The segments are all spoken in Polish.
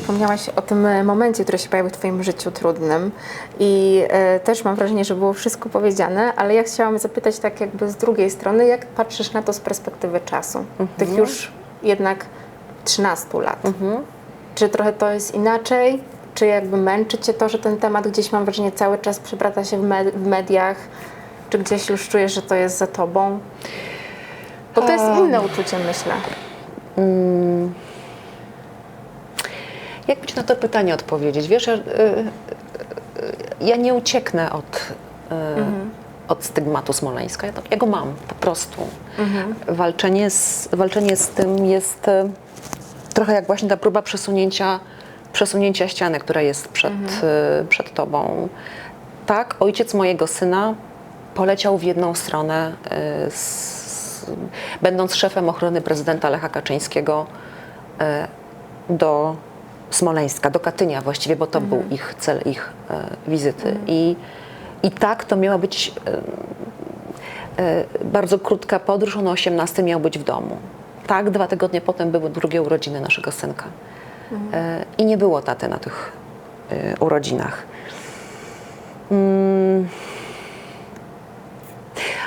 Wspomniałaś o tym e, momencie, który się pojawił w Twoim życiu trudnym i e, też mam wrażenie, że było wszystko powiedziane, ale ja chciałam zapytać tak jakby z drugiej strony, jak patrzysz na to z perspektywy czasu, tych już jednak 13 lat. Czy trochę to jest inaczej? Czy jakby męczy Cię to, że ten temat gdzieś mam wrażenie cały czas przebrata się w, me- w mediach? Czy gdzieś już czujesz, że to jest za Tobą? Bo to jest inne uczucie, myślę. Jak Ci na to pytanie odpowiedzieć? Wiesz, ja, y, y, ja nie ucieknę od, y, od stygmatu Smoleńska. Ja, ja go mam po prostu. Walczenie, z, walczenie z tym jest trochę jak właśnie ta próba przesunięcia, przesunięcia ściany, która jest przed, y, przed Tobą. Tak, ojciec mojego syna poleciał w jedną stronę, z, będąc szefem ochrony prezydenta Lecha Kaczyńskiego do Smoleńska, do Katynia właściwie, bo to był ich cel ich e, wizyty. I, I tak to miała być e, e, bardzo krótka podróż, on o 18 miał być w domu. Tak, dwa tygodnie potem były drugie urodziny naszego synka. E, I nie było taty na tych e, urodzinach. Mm.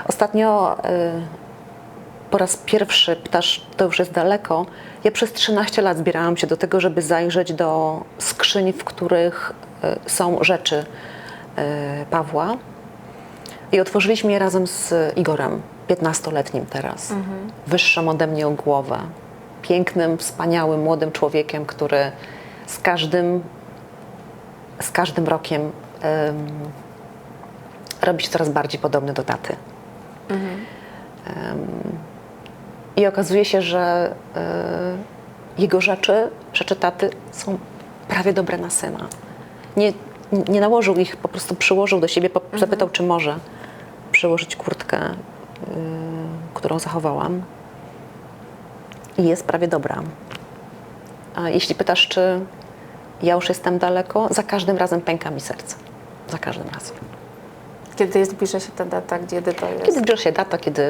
Ostatnio e, po raz pierwszy, pytasz, to już jest daleko, ja przez 13 lat zbierałam się do tego, żeby zajrzeć do skrzyń, w których e, są rzeczy e, Pawła. I otworzyliśmy je razem z Igorem, 15-letnim teraz. Wyższą ode mnie o głowę. Pięknym, wspaniałym, młodym człowiekiem, który z każdym, z każdym rokiem em, robi się coraz bardziej podobny do taty. I okazuje się, że y, jego rzeczy, rzeczy taty są prawie dobre na syna. Nie, nie nałożył ich, po prostu przyłożył do siebie, po, zapytał, czy może przyłożyć kurtkę, y, którą zachowałam. I jest prawie dobra. A jeśli pytasz, czy ja już jestem daleko, za każdym razem pęka mi serce. Za każdym razem. Kiedy zbliża się ta data, kiedy to jest? Kiedy zbliża się data, kiedy,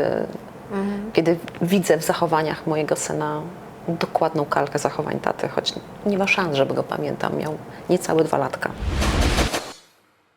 kiedy widzę w zachowaniach mojego syna dokładną kalkę zachowań taty, choć nie ma szans, żeby go pamiętam. Miał niecałe dwa latka.